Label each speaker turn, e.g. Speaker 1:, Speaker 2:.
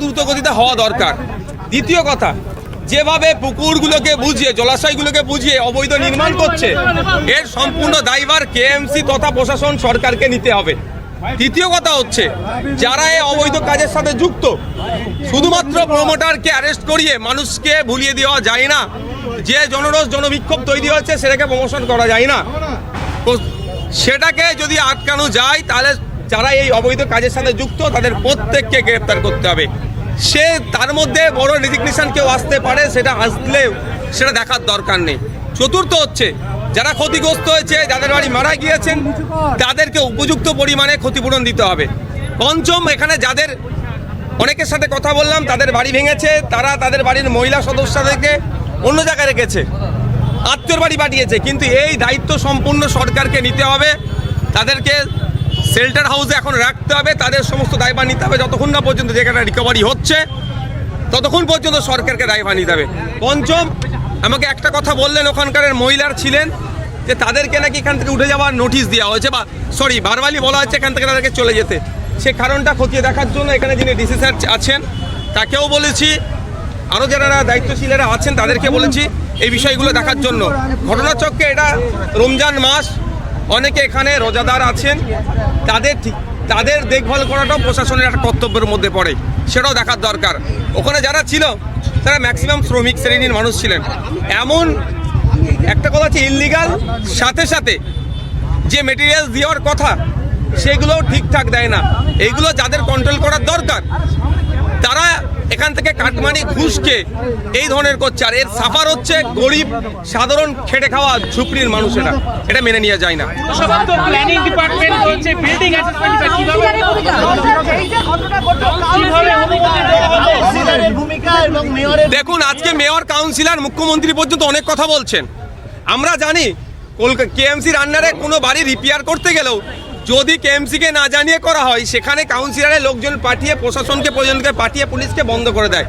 Speaker 1: দ্রুত গতিতে হওয়া দরকার। দ্বিতীয় কথা, যেভাবে পুকুরগুলোকে বুঝিয়ে, জলাশয়গুলোকে বুঝিয়ে অবৈধ নির্মাণ করছে, এর সম্পূর্ণ দায়ভার কেএমসি তথা প্রশাসন সরকারকে নিতে হবে। তৃতীয় কথা হচ্ছে, যারা এই অবৈধ কাজের সাথে যুক্ত, শুধুমাত্র প্রমোটারকে অ্যারেস্ট করিয়ে মানুষকে ভুলিয়ে দেওয়া যায় না। যে জনরোষ, জনবিক্ষোভ তৈরি হয়েছে, সেটাকে প্রমোশন করা যায় না। সেটাকে যদি আটকানো যায়, তাহলে যারা এই অবৈধ কাজের সাথে যুক্ত, তাদের প্রত্যেককে গ্রেপ্তার করতে হবে। সে তার মধ্যে বড় রেজিগনেশন কেউ আসতে পারে, সেটা আসলেও সেটা দেখার দরকার নেই। চতুর্থ হচ্ছে, যারা ক্ষতিগ্রস্ত হয়েছে, যাদের বাড়ি মারা গিয়েছেন, তাদেরকে উপযুক্ত পরিমাণে ক্ষতিপূরণ দিতে হবে। পঞ্চম, এখানে যাদের অনেকের সাথে কথা বললাম, তাদের বাড়ি ভেঙেছে, তারা তাদের বাড়ির মহিলা সদস্যদেরকে অন্য জায়গায় রেখেছে, আত্মীয়র বাড়ি পাঠিয়েছে, কিন্তু এই দায়িত্ব সম্পূর্ণ সরকারকে নিতে হবে। তাদেরকে শেল্টার হাউসে এখন রাখতে হবে, তাদের সমস্ত দায়ভার নিতে হবে যতক্ষণ না পর্যন্ত জায়গাটা রিকভারি হচ্ছে, ততক্ষণ পর্যন্ত সরকারকে দায়ভার নিতে হবে। পঞ্চম, আমাকে একটা কথা বললেন ওখানকার মহিলার ছিলেন, যে তাদেরকে নাকি এখান থেকে উঠে যাওয়ার নোটিশ দেওয়া হয়েছে, বা সরি বারবারই বলা হচ্ছে এখান থেকে তাদেরকে চলে যেতে। সে কারণটা খতিয়ে দেখার জন্য এখানে যিনি ডিসি স্যার আছেন, তাকেও বলেছি আরও যারা দায়িত্বশীলেরা আছেন তাদেরকে বলেছি, এই বিষয়গুলো দেখার জন্য। ঘটনাচক্রে এটা রমজান মাস অনেকে এখানে রোজাদার আছেন, তাদের ঠিক, তাদের দেখভাল করাটাও প্রশাসনের একটা কর্তব্যের মধ্যে পড়ে, সেটাও দেখার দরকার। ওখানে যারা ছিল, তারা ম্যাক্সিমাম শ্রমিক শ্রেণির মানুষ ছিলেন। এমন একটা কথা হচ্ছে ইললিগাল সাথে সাথে যে মেটেরিয়াল দেওয়ার কথা, সেগুলোও ঠিকঠাক দেয় না। এইগুলো যাদের কন্ট্রোল করার দরকার এখান থেকে কাটমানি ঘুষকে এই ধরনের করছে। আর এর সাফার হচ্ছে গরিব সাধারণ খেটে খাওয়া ঝুপড়ির মানুষেরা। এটা মেনে নিয়ে যায় না।
Speaker 2: প্ল্যানিং ডিপার্টমেন্ট রয়েছে বিল্ডিং অ্যাসেসমেন্ট কীভাবে কীভাবে অনুমতি দেওয়া হলো
Speaker 3: কাউন্সিলরের ভূমিকা এবং মেয়রের
Speaker 1: দেখুন আজকে মেয়র কাউন্সিলর মুখ্যমন্ত্রী পর্যন্ত অনেক কথা বলছেন। আমরা জানি কলকাতা কেএমসির আন্ডারে কোনো বাড়ি রিপেয়ার করতে গেলেও যদি কেএমসিকে না জানিয়ে করা হয়, সেখানে কাউন্সিলরের লোকজন পাঠিয়ে প্রশাসনকে পর্যন্ত পাঠিয়ে পুলিশকে বন্ধ করে দেয়।